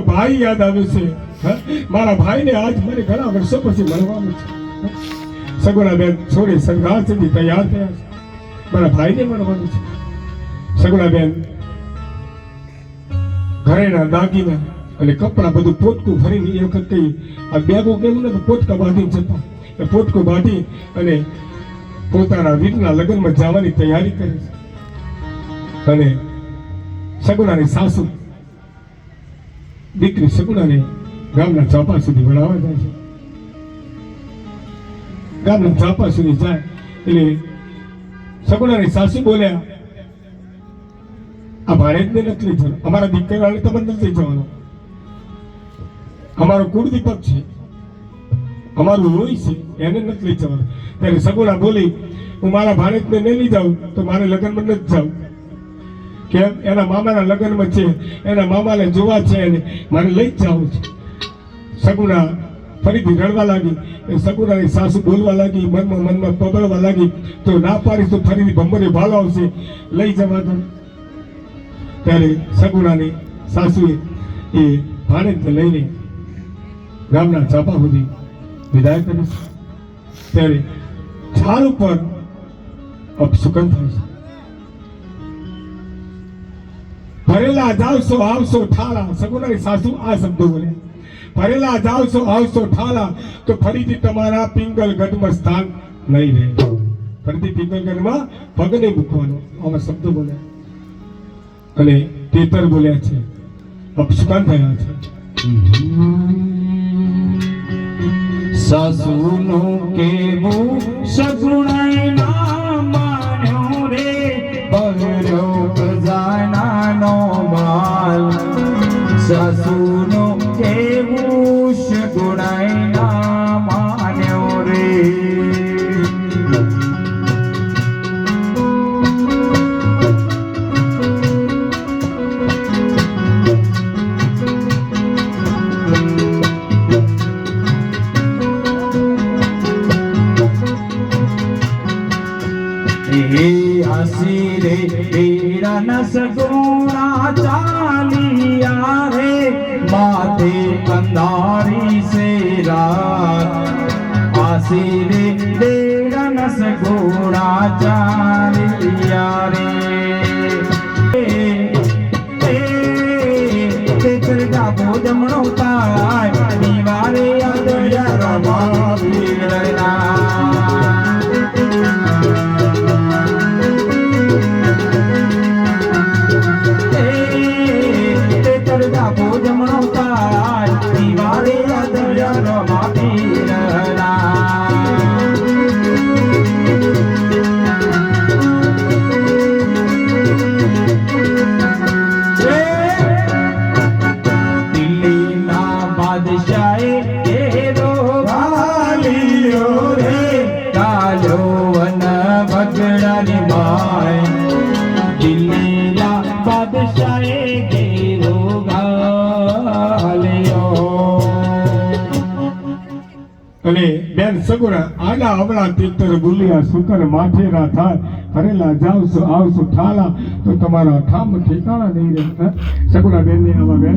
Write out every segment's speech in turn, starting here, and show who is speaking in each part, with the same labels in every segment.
Speaker 1: ભાઈ યાદ આવે છે મારા ભાઈને આજ મને ઘણા વર્ષો પછી મળવાનું છે. સગુણાબેન, છોડી સંઘાર સુધી તૈયાર થયા છે. મારા ભાઈને મળવાનું છે. સગુણાબેન ઘરેના દાગીના અને કપડાં બધું પોટકું ભરીને એ વખત કઈ આ બેગો કેવું ને પોટકા બાંધીને જતા? એ પોટકું બાંધી અને પોતાના વીરના લગ્નમાં જવાની તૈયારી કરે છે. અને સગુણાની સાસુ દીકરી સગુણાને ગામના ચાપા સુધી ભણાવવા જાય છે. ગામના ચાપા સુધી જાય એટલે સગુણાની સાસુ બોલ્યા, આ ભાણેજને નથી લઈ જવાનું અમારા દીકરાને તમે નથી લઈ જવાનો અમારો કુળદીપક છે. અમારું લોહી છે, એને નથી લઈ જવાનું ત્યારે સગુણા બોલી, હું મારા ભારતને નહીં લઈ જાઉં તો મારે લગ્નમાં નથી જાઉં કેમ? એના મામાના લગ્નમાં છે. એના મામાને જોવા છે એને મારે લઈ જ જવું છે. સગુણા ફરીથી રડવા લાગી. એ સગુણાની સાસુ બોલવા લાગી, મનમાં મનમાં પગળવા લાગી. તો ના પાડીશ તો ફરીથી ભંબરે ભાલો આવશે. લઈ જવા દો. ત્યારે સગુણાની સાસુએ એ ભાણેજને લઈને ગામના ચાપા સુધી વિદાય કરી ત્યારે ઝાડ ઉપર અપશુકન થાય છે. ભરેલા જાવશો આવશો ઠાલા સગુણાની સાસુ આ શબ્દો બોલ્યા. ભરેલા જાવશો આવશો ઠાલા, તો ફરીથી તમારા પિંગલ ગઢમાં સ્થાન નહીં રહે ફરીથી પિંગલ ગઢમાં પગ નહીં મૂકવાનો આવા શબ્દો બોલ્યા. અને તેતર બોલ્યા છે, અપશુકાન થયા છે.
Speaker 2: સાસુનું કેવું સગુણાઈ સાસુનું એવું ગુણાય ના માન્યો રે. હે આશીરે સગુણા નસગુણા ચાલિયા રે માથે કંધારી સે રાત આશીરે તેરા નસગુણા ચાલિયા રે તે કરતા ભોજમણો પાય દિવારે યાદ રમા
Speaker 1: બેન આડા અવળા તીતર બોલ્યા સુકર માથેરા થાય. ફરેલા જાવશો આવશો ઠાલા. તો તમારા ઠામ ઠેકાણા નહીં રહે? સગુણા બેનની આવા બેન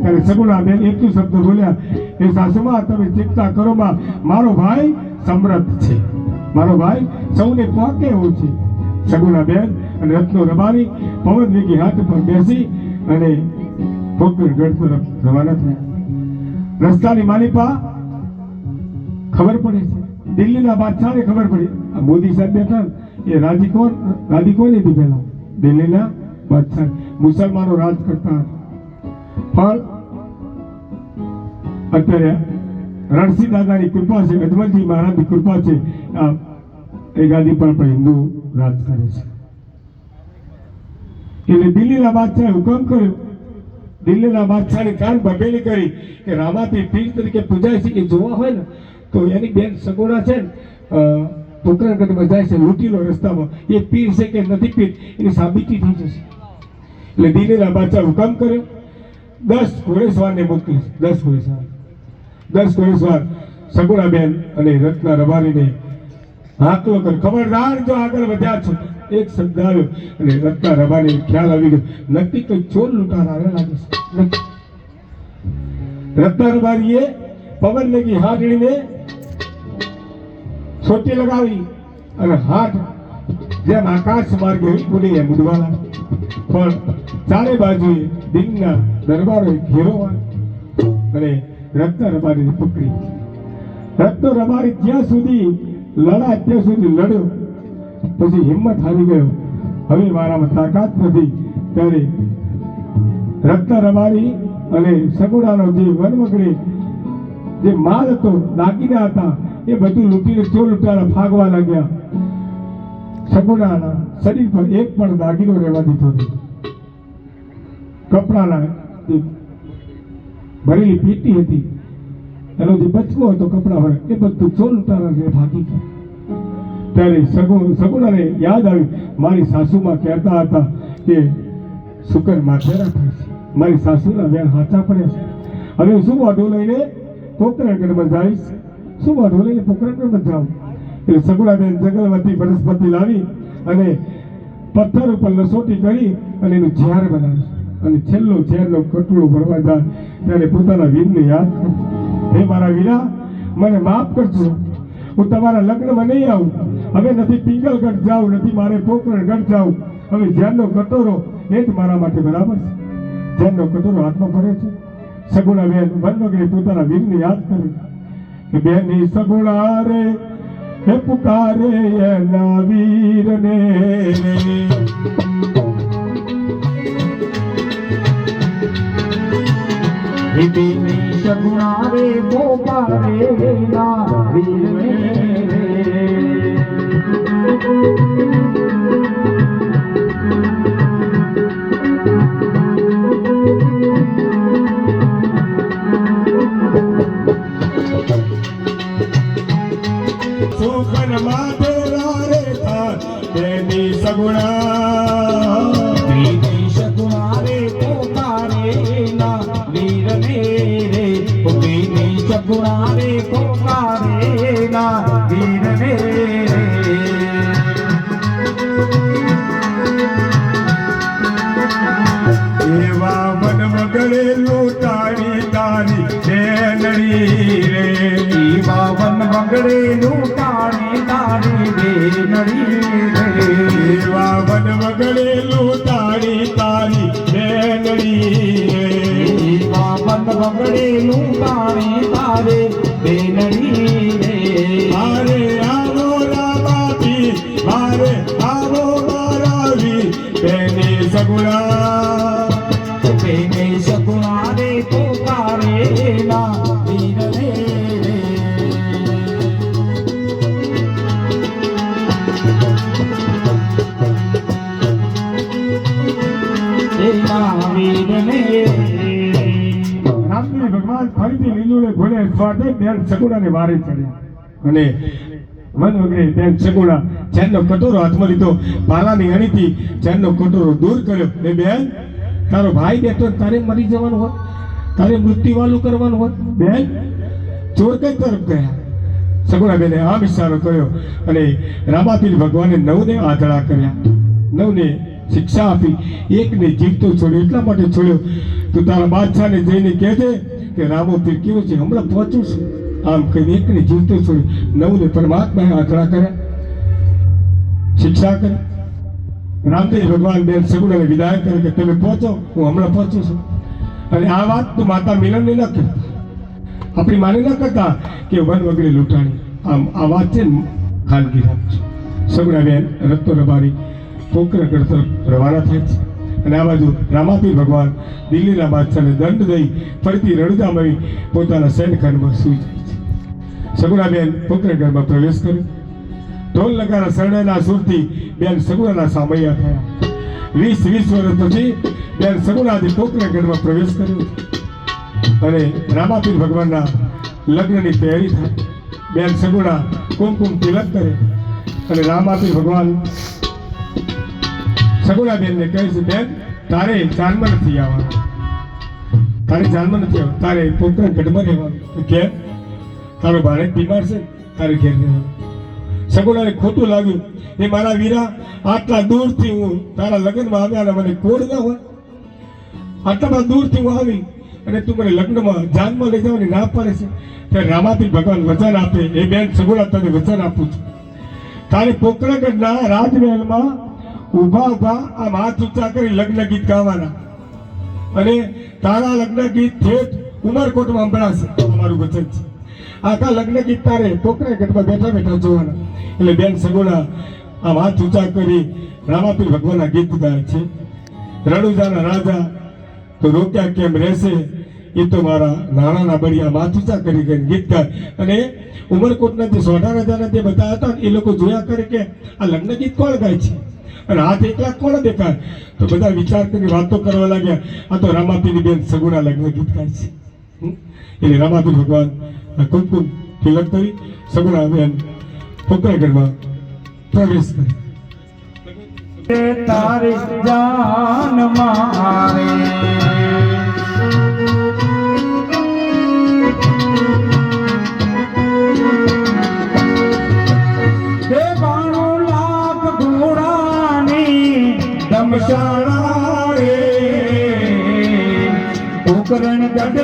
Speaker 1: ત્યારે સગુણા બેન એટલું શબ્દ બોલ્યા, એ સાસુમાં, તમે ચિંતા કરો માં મારો ભાઈ સમૃદ્ધ છે. મારો ભાઈ સૌને પોકે એવો છે. સગુણા બેન અને રત્નો રબારી પવન વેગી હાથ પર બેસી અને પોકરગઢ તરફ રવાના થયા. રસ્તાની માલિપા ખબર પડે છે. દિલ્હીના બાદશાહને ખબર પડી. મોદી સાહેબ બેઠા એ રાજી કોણ? ગાદી કોણ લીધી પહેલા? દિલ્હીના બાદશાહ. મુસલમાનો રાજ કરતા. પણ અત્યારે રણસિંહ દાદાની કૃપા છે, અજમલજી મહારાજની કૃપા છે. એ ગાદી પર પણ હિન્દુ રાજ કરે છે. એટલે દિલ્હીના બાદશાહે હુકમ કર્યો. દિલ્હીના બાદશાહની કાન ભભેલી કરી કે રામાપીર પીર તરીકે પૂજાય છે. એ જોવા હોય ને તો એની બેન સગોડા છે ને પોકરણગઢમાં જાય છે લૂંટીલો રસ્તામાં. એ પીર છે કે નથી પીર, એની સાબિતી થઈ જશે. એટલે દિનેરા બાદશાહ હુકમ કર્યો. દસ ઘોડેસવારને મોકલી દસ ઘોડેસવાર. દસ ઘોડેસવાર સગુણા બેન અને રત્ના રબારીને હાકલો કર ખબરદાર જો આગળ વધ્યા છો, એક શબ્દ આવ્યો અને રત્ના રબારી ખ્યાલ આવી ગયો. નક્કી તો ચોર લૂંટાર આવે લાગે છે. રત્ના રબારીએ પવન લગી હાથડીને સોટી લગાવી અને હાથ જેમ આકાશ માર્ગે ઉડી એમ ઉડવાના. પણ ચારે બાજુએ દિનના દરબારો ઘેરોવા અને રત્ન રમારી પકડી. રત્ન રબારી જ્યાં સુધી, લડા ત્યાં સુધી લડ્યો. પછી હિંમત હારી ગયો. હવે મારામાં તાકાત નથી. ત્યારે રત્ન રબારી અને સગુડાનો જે વનવગડી જે માલ હતો, દાગીના હતા એ બધું લૂંટીને ચોર લૂંટારા ભાગવા લાગ્યા. સગુડાના શરીર પર એક પણ દાગીનો રહેવા દીધો નહીં. કપડાના ભરેલી પીટી હતી એનો જે બચકો હતો કપડા હોય, એ બધું ચોર લૂંટારા જે ભાગી ગયા. ત્યારે સગુ, સગુણાને યાદ આવ્યું, મારી સાસુમાં કહેતા હતા કે શુકર માથેરા થાય છે. મારી સાસુના વેણ હાચા પડ્યા છે. હવે હું શું વાંધો લઈને પોકરણગઢમાં જઈશ? શું વાઢો લઈને પોકરણગઢમાં જાઉં એટલે સગુણાબેન જંગલમાંથી વનસ્પતિ લાવી અને પથ્થર ઉપર લસોટી કરી અને એનું ઝેર બનાવ્યું અને છેલ્લો ઝેરનો કટોળો ભરવા જાય ત્યારે પોતાના વીરને યાદ હે મારા વીરા, મને માફ કરજો. હું તમારા લગ્નમાં નહીં આવું. હવે નથી પિંગલગઢ જાઉં નથી મારે પોકરણગઢ જાઉં હવે ઝેરનો કટોરો એ જ મારા માટે બરાબર છે. ઝેરનો કટોરો હાથમાં ભરે છે. સગુણા બેન વનવગડી પોતાના વીરને યાદ કરે. બેની સગુણા રે હે પુકારે એના વીરને.
Speaker 2: હિતની સગુણા રે ગોપારે વીર
Speaker 1: તારી બેનડી રે
Speaker 2: એવા વન વગડે લૂંટાણી તારી બેનડી રે પાવન વગડેલું તારે
Speaker 1: બેન સગુણાને વારે ચડ્યા અને વન વગરે બેન સગુણા ચેનનો કટોરો હાથમાં લીધો પાલાની અણીથી ચેનનો કટોરો દૂર કર્યો. એ બેન, તારો ભાઈ બેઠો તારે મરી જવાનું હોત તારે મૃત્યુ વાલું કરવાનું હોત બેન, ચોર કઈ તરફ ગયા? સગુણા બેને આમ ઇશારો કર્યો અને રામાપીર ભગવાને નવને આધળા કર્યા. નવને શિક્ષા આપી, એકને જીવતો છોડ્યો, એટલા માટે છોડ્યો. તું તારા બાદશાહને જઈને કહેજે કે રામો પીર કેવું છે હમણાં પહોંચું છું આમ કહીને એકને જીવતું છું નવને પરમાત્માએ આધળા કર્યા શિક્ષા કરી રામદેવ ભગવાન બેન સગુણાને વિદાય કરે કે તમે પહોંચો હું હમણાં પહોંચું છું અને આ વાત તો માતા મિલનને ન કરતા આપણી માને ન કરતા કે વન વગડે લૂંટાણી આમ આ વાત છે ખાનગી રાખજો સગુણા બેન રત્તો રબારી પોકરગઢ તરફ રવાના થાય છે અને આ બાજુ રામાપીર ભગવાન દિલ્હીના બાદશાહને દંડ દઈ ફરીથી રણજામણી પોતાના સૈનખંડમાં સૂઈ જાય છે. સગુણાબેન પુત્રગઢમાં પ્રવેશ કર્યો. ઢોલ નગારા શરણેના સુરથી બેન સગુણાના સામૈયા થયા. વીસ વીસ વર્ષ પછી બેન સગુણાથી પોકરગઢમાં પ્રવેશ કર્યો. અને રામાપીર ભગવાનના લગ્નની તૈયારી થાય. બેન સગુણા કુમકુમ તિલક કરે. અને રામાપીર ભગવાન સગુણા બેનને કહે છે, બેન, તારે જાનમાં નથી આવવાનું. તારે જાનમાં નથી આવવાનું. તારે પોતાના ગઢમાં રહેવાનું. કેમ તારો ભારે બીમાર છે, તારે ઘેર રહેવાનું. સગુણાને ખોટું લાગ્યું. એ મારા વીરા, આટલા દૂરથી હું તારા લગ્નમાં આવ્યા અને મને કોડ ના હોય? આટલા બધા દૂરથી હું આવી અને તું મને લગ્નમાં જાનમાં લઈ જવાની ના પાડે છે. ત્યારે રામાથી ભગવાન વચન આપે. એ બેન સગુણા તને વચન આપું છું. તારે પોકરણગઢના રાજમહેલમાં ઊભા ઊભા આમ હાથ ઊંચા કરી લગ્ન ગીત ગાવાના. અને તારા લગ્ન ગીત ઠેઠ ઉમરકોટમાં સંભળાશે. અમારું વચન છે. આખા લગ્ન ગીત તારે પોકરણગઢમાં બેઠા બેઠા જોવાના. એટલે બેન સગોડા આમ હાથ ઊંચા કરી રામાપીર ભગવાનના ગીત ગાય છે. રણુજાના રાજા, તો રોક્યા કેમ રહેશે? એ તો મારા નાણાના બળિયા માથુચા કરી કરી ગીત ગાય. અને ઉમરકોટના જે સોઢા રાજાના જે બધા હતા એ લોકો જોયા કરે કે આ લગ્ન ગીત કોણ ગાય છે? અને હાથ એકલા કોણ દેખાય? તો બધા વિચાર કરી વાતો કરવા લાગ્યા. આ તો રામાપીની બેન સગુણા લગ્ન ગીત ગાય છે? એટલે રામાપી ભગવાન કુમકુમ તિલક કરી સગુણા બેન પોકરાગઢમાં પ્રવેશ કરી.
Speaker 2: તારી જાન મારે. દમશાળા રે ઉકરણ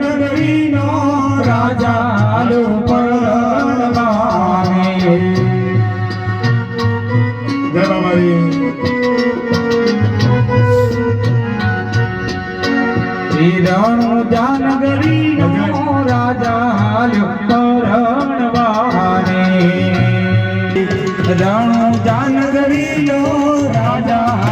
Speaker 2: નગરી નો રાજા લો પરણવારે
Speaker 1: જય બાબારી
Speaker 2: રણ જાનગરી નો રાજા પરણવાને રણ જાનગરી નો રાજા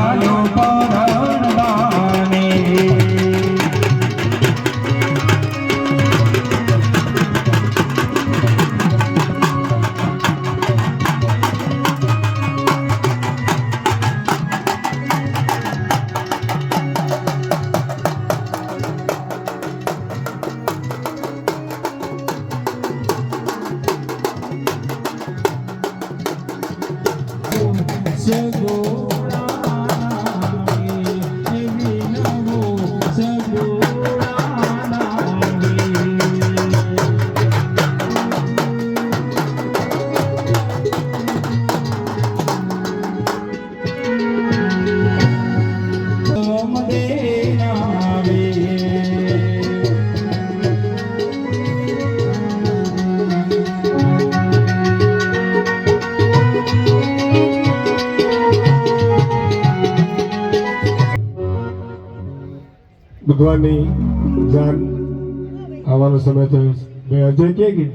Speaker 2: together.
Speaker 1: ભગવાનની જાન આવવાનો સમય થયો છે. ભાઈ અજય કે કે